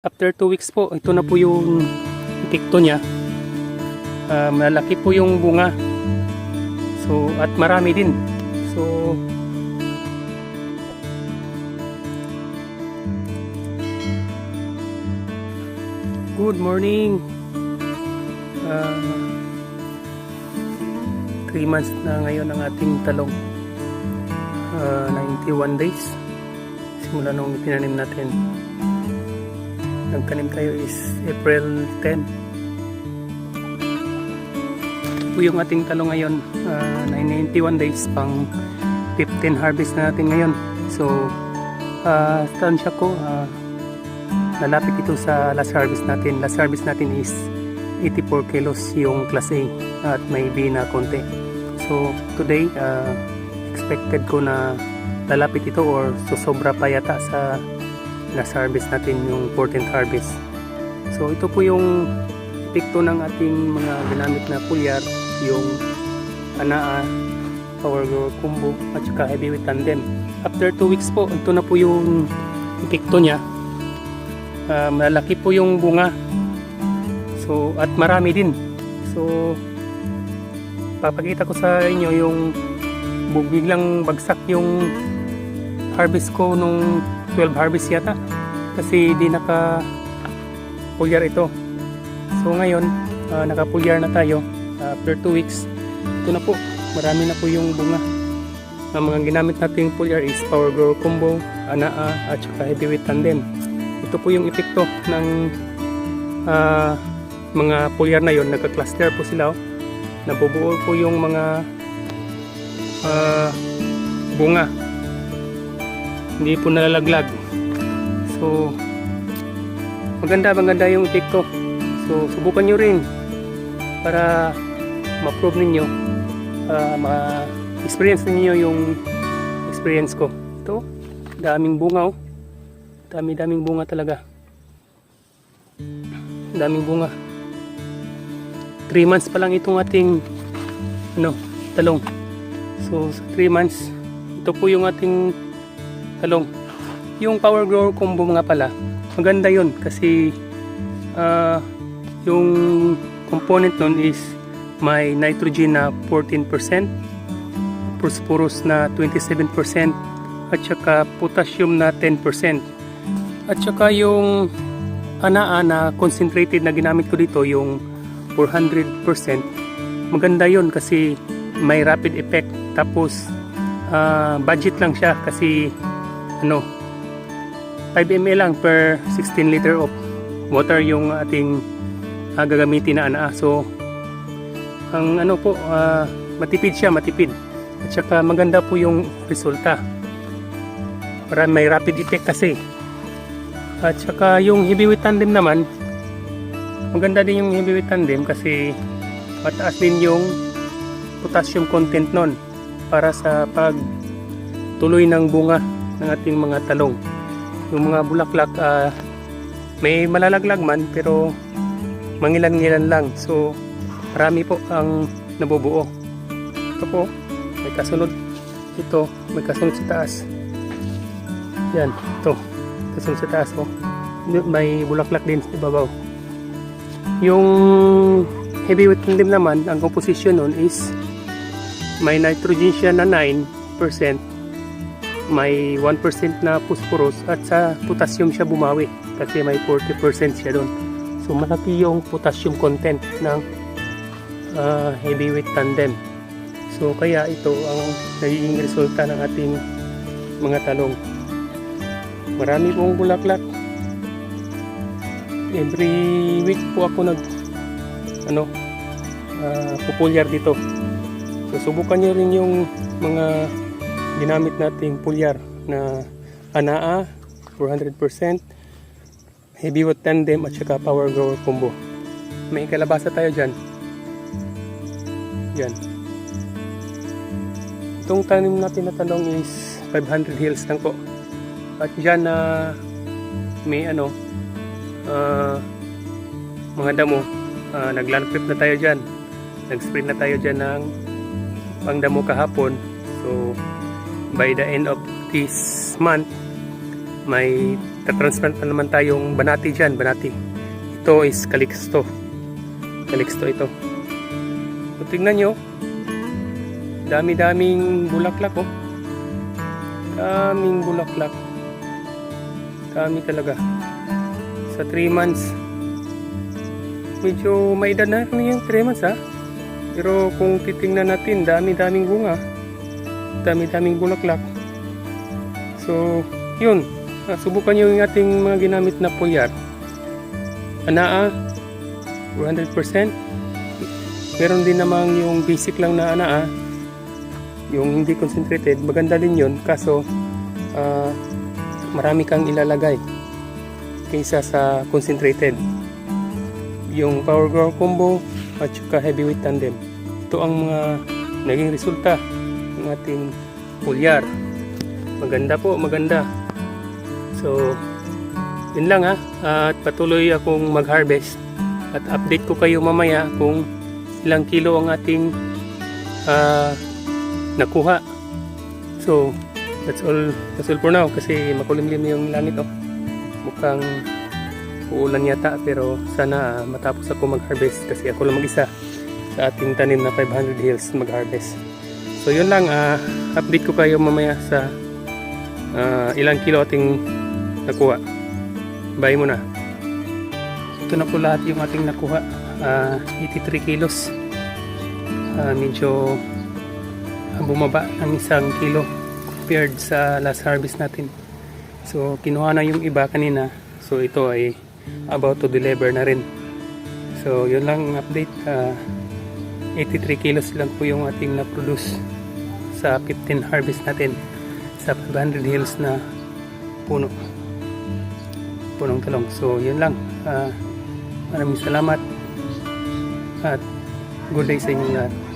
After 2 weeks po, ito na po yung tikto niya. Ah, malaki po yung bunga. So, at marami din. So, Good morning. Ah, 3 months na ngayon ang ating talong. Ah, 91 days. Simula nung tinanim natin nagtanim tayo is April 10 Ito po yung ating talong ngayon ah, 991 days pang 15 harvest na natin ngayon. So uh, tansya ko? Ah, lalapit ito sa last harvest natin. Last harvest natin is 84 kilos yung class A at may B na konti. So today ah, expected ko na lalapit ito or susobra pa yata sa last harvest natin yung 14th harvest. So ito po yung epekto ng ating mga ginamit na pulyar, yung Anaa, Power Grower Combo at saka Heavyweight Tandem. After 2 weeks po, ito na po yung epekto niya. Ah, malaki po yung bunga. So at marami din. So papakita ko sa inyo yung biglang bagsak yung harvest ko nung 12 harvest yata. Kasi di naka pulyar ito. So ngayon ah, naka pulyar na tayo. Ah, after 2 weeks ito na po. Marami na po yung bunga. Ang mga ginamit nating pulyar is power grower combo anaa at saka heavyweight tandem. Ito po yung epekto ng ah, mga pulyar na yon. Nagka-cluster po sila oh. nabubuo po yung mga ah, bunga hindi po nalalaglag. So maganda maganda yung epekto. So subukan nyo rin para ma-prove ninyo ah, ma-experience ninyo yung experience ko. Ito daming bunga oh. Dami daming bunga talaga. Daming bunga. 3 months pa lang itong ating ano talong. So sa 3 months ito po yung ating talong. Yung power grower combo nga pala, maganda yun kasi ah, yung component nun is may nitrogen na 14%, phosphorus na 27%, at saka potassium na 10%. At saka yung anaa na concentrated na ginamit ko dito, yung 400%, maganda yun kasi may rapid effect. Tapos, ah, budget lang siya kasi ano 5 ml lang per 16 liter of water yung ating ah, gagamitin na ana so ang ano po ah, matipid siya matipid. At saka maganda po yung resulta. Para may rapid effect kasi. At saka yung heavyweight tandem naman maganda din yung heavyweight tandem kasi mataas din yung potassium content nun para sa pag tuloy ng bunga ng ating mga talong. Yung mga bulaklak ah, may malalaglag man pero mangilan-ngilan lang. So marami po ang nabubuo. Ito po, may kasunod ito, may kasunod sa taas. Yan, ito. Kasunod sa taas oh. May bulaklak din sa ibabaw. Yung heavyweight tandem naman, ang composition nun is may nitrogen siya na 9%, may 1% na phosphorus at sa potassium siya bumawi kasi may 40% siya doon. So malaki yung potassium content ng ah, heavyweight tandem. So kaya ito ang nagiging resulta ng ating mga talong. Marami pong bulaklak. Every week po ako nag ano ah, pupulyar dito. So subukan niyo rin yung mga ginamit nating pulyar na anaa 400% heavyweight tandem at saka power grower combo. May kalabasa tayo dyan. Yan. Itong tanim natin na talong is 500 hills lang po. At dyan na may ano ah, mga damo uh, nagland prep na tayo dyan. Nag-spray na tayo dyan ng pangdamo kahapon. So by the end of this month may magta-transplant na naman tayong banati dyan, banati. Ito is Calixto. Calixto ito. So, tingnan nyo, dami-daming bulaklak oh. Daming bulaklak. Dami talaga. Sa 3 months, medyo may edad na yung 3 months ha. Pero kung titingnan natin, dami-daming bunga. Dami-daming bulaklak. So, yun. Subukan nyo yung ating mga ginamit na pulyar. Anaa, 100%. Meron din namang yung basic lang na anaa, yung hindi concentrated. Maganda din yun, kaso ah, marami kang ilalagay kaysa sa concentrated. Yung Power Grow Combo at saka Heavyweight Tandem. Ito ang mga naging resulta ng ating pulyar. Maganda po, maganda. So, yun lang ha. At patuloy akong mag-harvest. At update ko kayo mamaya kung ilang kilo ang ating ah, nakuha. So, that's all, that's all for now kasi makulimlim yung langit oh. Mukhang uulan yata pero sana ah, matapos ako mag-harvest kasi ako lang mag-isa sa ating tanim na 500 hills mag-harvest. So yun lang, ah, update ko kayo mamaya sa ah, ilang kilo ating nakuha. Bye muna. Ito na po lahat yung ating nakuha. Ah, 83 kilos. Ah, medyo bumaba ng isang kilo compared sa last harvest natin. So kinuha na yung iba kanina. So ito ay about to deliver na rin. So yun lang ang update. Ah, 83 kilos lang po yung ating na-produce sa 15 harvest natin sa 500 hills na puno. Punong talong. So yun lang. Ah, maraming salamat at good day sa inyong lahat